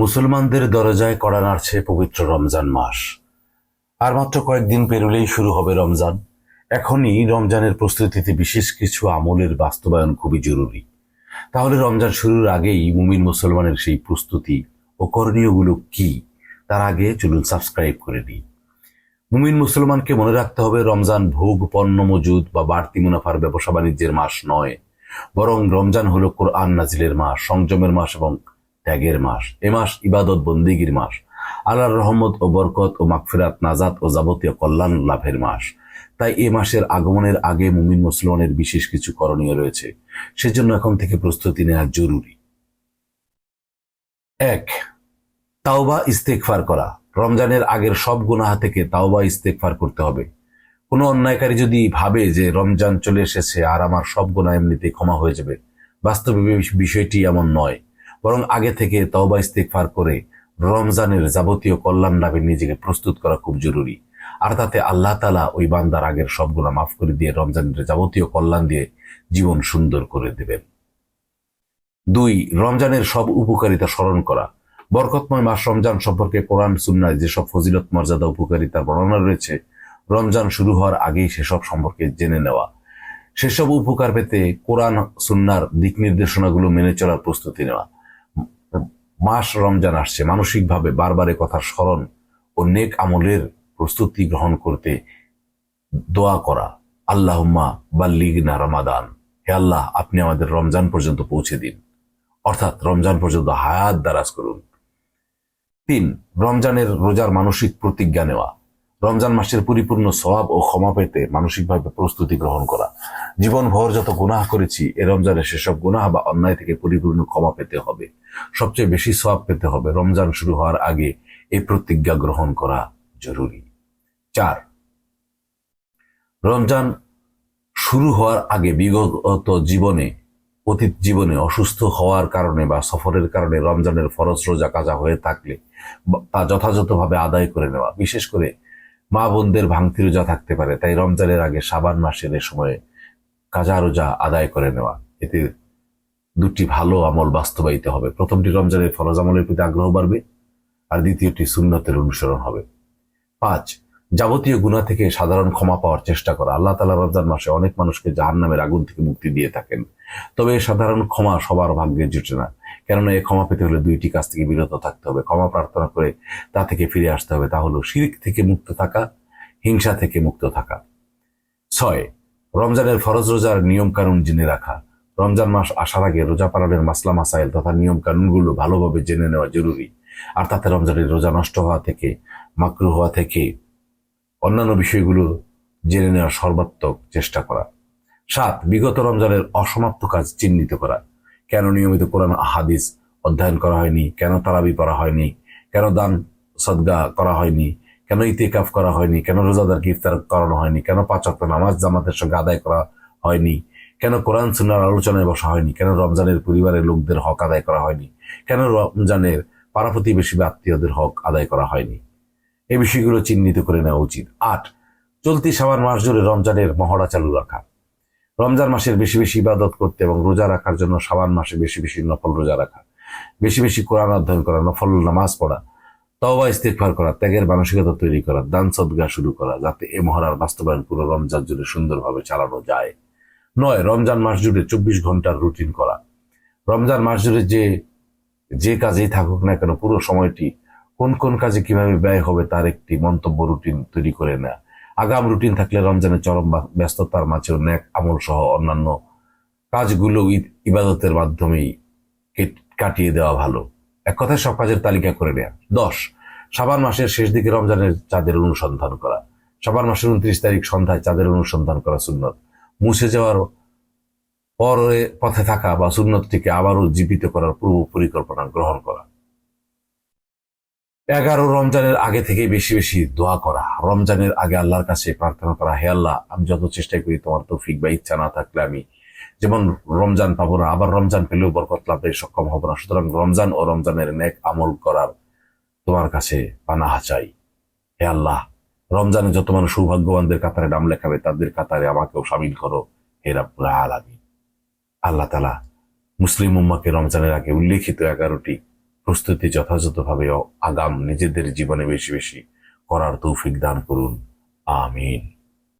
মুসলমানদের দরজায় কড়া নাড়ছে পবিত্র রমজান মাস। আর মাত্র কয়েকদিন পেরোলেই শুরু হবে রমজান। এখনই রমজানের প্রস্তুতিতে বিশেষ কিছু আমলের বাস্তবায়ন খুবই জরুরি। তাহলে রমজান শুরুর আগেই মুমিন মুসলমানের সেই প্রস্তুতি ও করণীয়গুলো কি, তার আগে চলুন সাবস্ক্রাইব করে দিই মুমিন মুসলমানকে মনে রাখতে হবে রমজান ভোগ, পণ্য, মজুদ বা বাড়তি মুনাফার ব্যবসা বাণিজ্যের মাস নয়। বরং রমজান হলো কোরআন নাজিলের মাস, সংযমের মাস এবং ত্যাগের মাস। এ মাস ইবাদত, বন্দিগির মাস। আল্লাহর রহমত ও বরকত ও মাগফিরাত, নাজাত ও যাবতীয় কল্যাণ লাভের মাস। তাই এ মাসের আগমনের আগে মুমিন মুসলমানের বিশেষ কিছু করণীয় রয়েছে। সেজন্য এখন থেকে প্রস্তুতি নেওয়া জরুরি। এক, তাওবা ইস্তেকফার করা। রমজানের আগের সব গুনাহ থেকে তাওবা ইস্তেকফার করতে হবে। কোনো অন্যায়কারী যদি ভাবে যে রমজান চলে এসেছে আর আমার সব গুনাহ এমনিতেই ক্ষমা হয়ে যাবে, বাস্তবে বিষয়টি এমন নয়। বরং আগে থেকে তওবা ইস্তেকফার করে রমজানের যাবতীয় কল্যাণ লাভে নিজেকে প্রস্তুত করা খুব জরুরি। আর তাতে আল্লাহ তালা ওই বান্দার আগের সব গুণা মাফ করে দিয়ে রমজানের যাবতীয় কল্যাণ দিয়ে জীবন সুন্দর করে দেবেন। দুই, রমজানের সব উপকারিতা স্মরণ করা। বরকতময় মাস রমজান সম্পর্কে কোরআন, সুন্নায় যেসব ফজিলত, মর্যাদা উপকারিতার বর্ণনা রয়েছে, রমজান শুরু হওয়ার আগেই সেসব সম্পর্কে জেনে নেওয়া। সেসব উপকার পেতে কোরআন, সুন্নার দিক নির্দেশনাগুলো মেনে চলার প্রস্তুতি নেওয়া। মাস রমজান আসছে, মানসিকভাবে বারবার কথার স্মরণ ও নেক আমলের প্রস্তুতি গ্রহণ করতে দোয়া করা। আল্লাহম্মা বাল্লিগনা রমাদান। হে আল্লাহ, আপনি আমাদের রমজান পর্যন্ত পৌঁছে দিন। অর্থাৎ রমজান পর্যন্ত হায়াত দারাজ করুন। তিন, রমজানের রোজার মানসিক প্রতিজ্ঞা নেওয়া। রমজান মাসের পরিপূর্ণ স্বভাব ও ক্ষমা পেতে মানসিকভাবে প্রস্তুতি গ্রহণ করা। জীবনভর যত গুনাহ করেছি, এ রমজানে সেসব গুনাহ বা অন্যায় থেকে পরিপূর্ণ ক্ষমা পেতে হবে। সবচেয়ে বেশি সওয়াব পেতে হবে রমজান শুরু হওয়ার আগে এই প্রতিজ্ঞা গ্রহণ করা জরুরি। চার, রমজান শুরু হওয়ার আগে বিগত জীবনে, অতীত জীবনে অসুস্থ হওয়ার কারণে বা সফরের কারণে রমজানের ফরজ রোজা কাজা হয়ে থাকলে তা যথাযথভাবে আদায় করে নেওয়া। বিশেষ করে মা বোনদের ভাঙতি রোজা থাকতে পারে, তাই রমজানের আগে সাবান মাসের এ সময়ে কাজা রোজা আদায় করে নেওয়া। এতে দুটি ভালো আমল বাস্তবায়িত হবে। প্রথমটি রমজানের ফরজ আমলের প্রতি আগ্রহ বাড়বে, আর দ্বিতীয়টি সুন্নতের অনুসরণ হবে। পাঁচ যাবতীয় গুণা থেকে সাধারণ ক্ষমা পাওয়ার চেষ্টা করা। আল্লাহ তালা রমজান মাসে অনেক মানুষকে জাহান নামের আগুন থেকে মুক্তি দিয়ে থাকেন। তবে সাধারণ ক্ষমা সবার ভাগ্যে জুটে না। কেননা এই ক্ষমা পেতে হলে দুইটি কাজ থেকে বিরত থাকতে হবে। ক্ষমা প্রার্থনা করে তা থেকে ফিরে আসতে হবে। তা হলো শিরিক থেকে মুক্ত থাকা, হিংসা থেকে মুক্ত থাকা। ছয়, রমজানের ফরজ রোজার নিয়ম কানুন জেনে রাখা। রমজান মাস আসার আগে রোজা পালনের মাসলা মাসাইল তথা নিয়ম কানুনগুলো ভালোভাবে জেনে নেওয়া জরুরি। আর তাতে রমজানের রোজা নষ্ট হওয়া থেকে, মাকরু হওয়া থেকে অন্যান্য বিষয়গুলো জেনে নেওয়ার সর্বাত্মক চেষ্টা করা। সাত, বিগত রমজানের অসমাপ্ত কাজ চিহ্নিত করা। কেন নিয়মিত কোরআন হাদিস অধ্যয়ন করা হয়নি? কেন তারাবি করা হয়নি? কেন দান, সদগা করা হয়নি? কেন ইতিকাফ করা হয়নি? কেন রোজাদারকে ইফতার করানো হয়নি? কেন পাঁচ ওয়াক্ত নামাজ জামাতের সঙ্গে আদায় করা হয়নি? কেন কোরআন সুনার আলোচনায় বসা হয়নি? কেন রমজানের পরিবারের লোকদের হক আদায় করা হয়নি? কেন রমজানের পাড়া প্রতিবেশী বা আত্মীয়দের হক আদায় করা হয়নি? এই বিষয়গুলো চিহ্নিত করে নেওয়া উচিত। আট, চলতি সাবান মাস জুড়ে রমজানের মহড়া চালু রাখা। রমজান মাসের বেশি বেশি ইবাদত করতে এবং রোজা রাখার জন্য সাবান মাসে বেশি বেশি নফল রোজা রাখা। বেশি বেশি কোরআন অধ্যয়ন করা, নফল নামাজ পড়া, তওবা ইস্তেকফার করা, ত্যাগের মানসিকতা তৈরি করা, দান, সদগা শুরু করা, যাতে এ মহড়ার বাস্তবায়ন পুরো রমজান জুড়ে সুন্দরভাবে চালানো যায়। নয়, রমজান মাস জুড়ে চব্বিশ ঘণ্টার রুটিন করা। রমজান মাস জুড়ে যে যে কাজেই থাকুক না কেন, পুরো সময়টি কোন কোন কাজে কীভাবে ব্যয় হবে তার একটি মন্তব্য রুটিন তৈরি করে নেয়। আগাম রুটিন থাকলে রমজানের চরম ব্যস্ততার মাঝেও ন্যাক আমল সহ অন্যান্য কাজগুলো ইবাদতের মাধ্যমেই কেট- কাটিয়ে দেওয়া ভালো। এক কথায় সব কাজের তালিকা করে নেয়া। দশ, সাবান মাসের শেষ দিকে রমজানের চাঁদের অনুসন্ধান করা। সাবান মাসের উনত্রিশ তারিখ সন্ধ্যায় চাঁদের অনুসন্ধান করা সুন্নত। মুছে যাওয়ার পরে পথে থাকা বা সুন্নতটিকে আবারও জীবিত করার পূর্ব পরিকল্পনা গ্রহণ করা। এগারো রমজানের আগে থেকে বেশি বেশি দোয়া করা। রমজানের আগে আল্লাহর কাছে প্রার্থনা করা, হে আল্লাহ, আমি যত চেষ্টা করি তোমার তৌফিক বা ইচ্ছা না থাকলে আমি যেমন রমজান পাবো না, আবার রমজান পেলেও বরকত লাভে সক্ষম হব না। সুতরাং রমজান ও রমজানের নেক আমল করার তোমার কাছে পানাহা চাই। হে আল্লাহ, রমজানে যত মানুষ সৌভাগ্যবানদের কাতারে নাম লেখাবে, তাদের কাতারে আমাকেও সামিল করো, হে রাব্বুল আলামিন। আল্লাহ তালা মুসলিম উম্মাকে রমজানের আগে উল্লেখিত এগারোটি প্রস্তুতি যথাযথভাবে আগাম নিজেদের জীবনে বেশি বেশি করার তৌফিক দান করুন। আমিন।